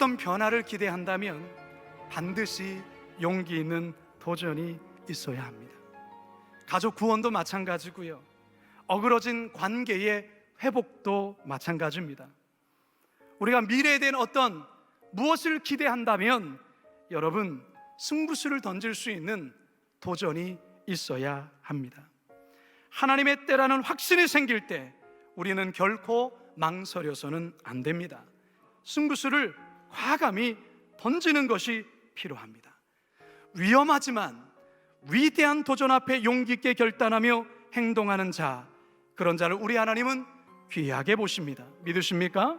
어떤 변화를 기대한다면 반드시 용기 있는 도전이 있어야 합니다. 가족 구원도 마찬가지고요. 어그러진 관계의 회복도 마찬가지입니다. 우리가 미래에 대한 어떤 무엇을 기대한다면 여러분 승부수를 던질 수 있는 도전이 있어야 합니다. 하나님의 때라는 확신이 생길 때 우리는 결코 망설여서는 안 됩니다. 승부수를 과감히 던지는 것이 필요합니다. 위험하지만 위대한 도전 앞에 용기 있게 결단하며 행동하는 자, 그런 자를 우리 하나님은 귀하게 보십니다. 믿으십니까?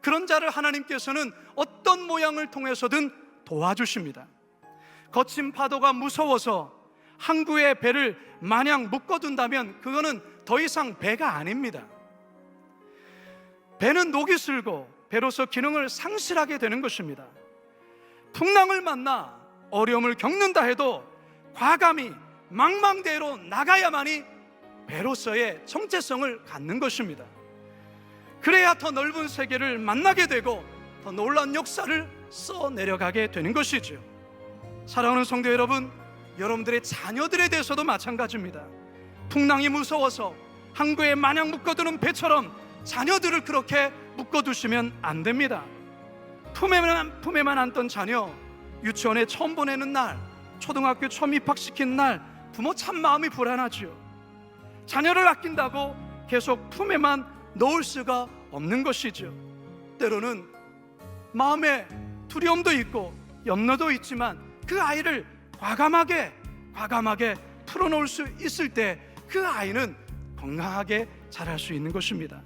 그런 자를 하나님께서는 어떤 모양을 통해서든 도와주십니다. 거친 파도가 무서워서 항구의 배를 마냥 묶어둔다면 그거는 더 이상 배가 아닙니다. 배는 녹이 슬고 배로서 기능을 상실하게 되는 것입니다. 풍랑을 만나 어려움을 겪는다 해도 과감히 망망대로 나가야만이 배로서의 정체성을 갖는 것입니다. 그래야 더 넓은 세계를 만나게 되고 더 놀라운 역사를 써 내려가게 되는 것이죠. 사랑하는 성도 여러분, 여러분들의 자녀들에 대해서도 마찬가지입니다. 풍랑이 무서워서 항구에 마냥 묶어두는 배처럼 자녀들을 그렇게 묶어두시면 안 됩니다. 품에만, 품에만 안던 자녀, 유치원에 처음 보내는 날, 초등학교 처음 입학시킨 날, 부모 참 마음이 불안하죠. 자녀를 아낀다고 계속 품에만 넣을 수가 없는 것이죠. 때로는 마음에 두려움도 있고 염려도 있지만 그 아이를 과감하게 과감하게 풀어놓을 수 있을 때 그 아이는 건강하게 자랄 수 있는 것입니다.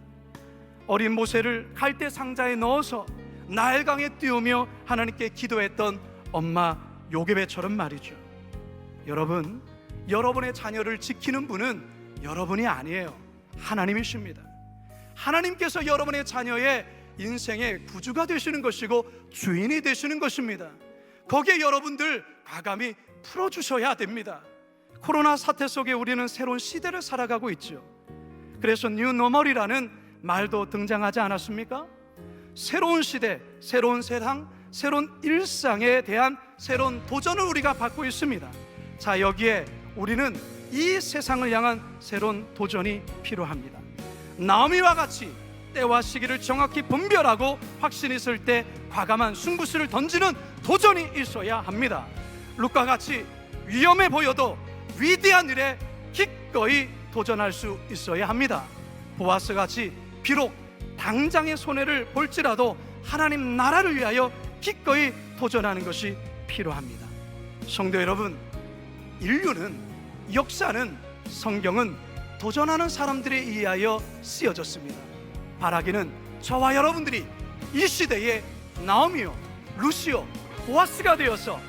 어린 모세를 갈대 상자에 넣어서 나일강에 띄우며 하나님께 기도했던 엄마 요괴배처럼 말이죠. 여러분, 여러분의 자녀를 지키는 분은 여러분이 아니에요. 하나님이십니다. 하나님께서 여러분의 자녀의 인생의 구주가 되시는 것이고 주인이 되시는 것입니다. 거기에 여러분들 과감히 풀어주셔야 됩니다. 코로나 사태 속에 우리는 새로운 시대를 살아가고 있죠. 그래서 뉴노멀이라는 말도 등장하지 않았습니까? 새로운 시대, 새로운 세상, 새로운 일상에 대한 새로운 도전을 우리가 받고 있습니다. 자, 여기에 우리는 이 세상을 향한 새로운 도전이 필요합니다. 나오미와 같이 때와 시기를 정확히 분별하고 확신 있을 때 과감한 승부수를 던지는 도전이 있어야 합니다. 룩과 같이 위험해 보여도 위대한 일에 기꺼이 도전할 수 있어야 합니다. 보아스 같이 비록 당장의 손해를 볼지라도 하나님 나라를 위하여 기꺼이 도전하는 것이 필요합니다. 성도 여러분, 인류는 역사는 성경은 도전하는 사람들에 의하여 쓰여졌습니다. 바라기는 저와 여러분들이 이 시대에 나오미오, 루시오, 보아스가 되어서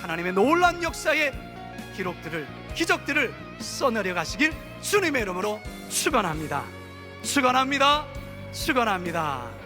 하나님의 놀란 역사의 기록들을 기적들을 써내려 가시길 주님의 이름으로 축원합니다. 축원합니다. 축원합니다.